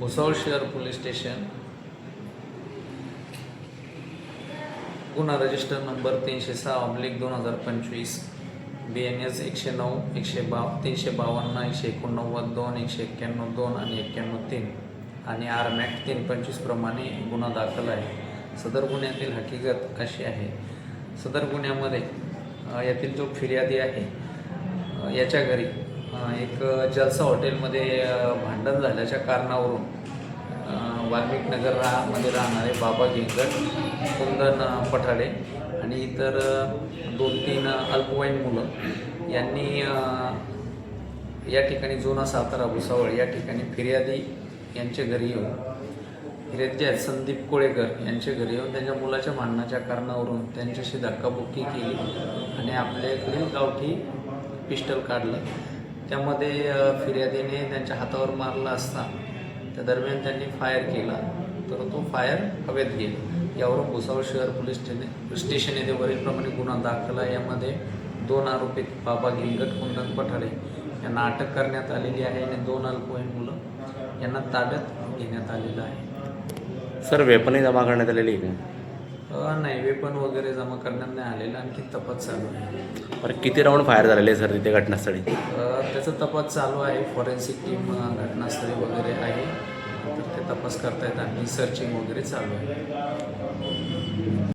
भुसावळ शहर police station. गुन्हा register number तीनशे सहा ऑब्लिक दोन हजार पंचवीस. बी एन एस एकशे नऊ एकशे बा तीनशे बावन्न एकशे एकोणनव्वद दोन एकशे एक्क्याण्णव दोन आणि एक्क्याण्णव तीन. आणि आर तीन पंचवीसप्रमाणे गुन्हा दाखल आहे. सदर गुन्ह्यातील हकीकत अशी आहे. सदर गुन्ह्यामध्ये यातील जो फिर्यादी आहे याच्या घरी एक जलसा हॉटेलमध्ये भांडण झाल्याच्या कारणावरून अ, नगर रा मध्ये राहणारे बाबा घेंगट कुंदन पठाडे आणि इतर दोन तीन अल्पवयीन मुलं यांनी या ठिकाणी जुना सातारा भुसावळ या ठिकाणी फिर्यादी यांच्या घरी येऊन फिर्यादी जे आहेत संदीप कोळेकर यांच्या घरी येऊन त्यांच्या मुलाच्या भांडणाच्या कारणावरून त्यांच्याशी धक्काबुक्की केली आणि आपल्याकडील गावठी पिस्टल काढलं. त्यामध्ये फिर्यादीने त्यांच्या हातावर मारला असता त्या दरम्यान त्यांनी फायर केला तर तो फायर हवेत गेला. यावरून भुसावळ शहर पोलीस स्टेशन स्टेशन येथे वरीलप्रमाणे गुन्हा दाखल आहे. यामध्ये दोन आरोपी बाबा गिंगट कुंदन पठाडे यांना अटक करण्यात आलेली आहे आणि दोन अल्पवयीन मुलं यांना ताब्यात घेण्यात आलेलं आहे. सर वेपनही जमा करण्यात आलेली आहे नाही वेपन वगैरे जमा करण्यात नाही आलेलं. आणखी तपास चालू आहे. बरं किती राऊंड फायर झालेले आहे सर तिथे घटनास्थळी? त्याचा तपास चालू आहे. फॉरेन्सिक टीम घटनास्थळी वगैरे आहे. तर ते तपास करतायत आणि सर्चिंग वगैरे चालू आहे.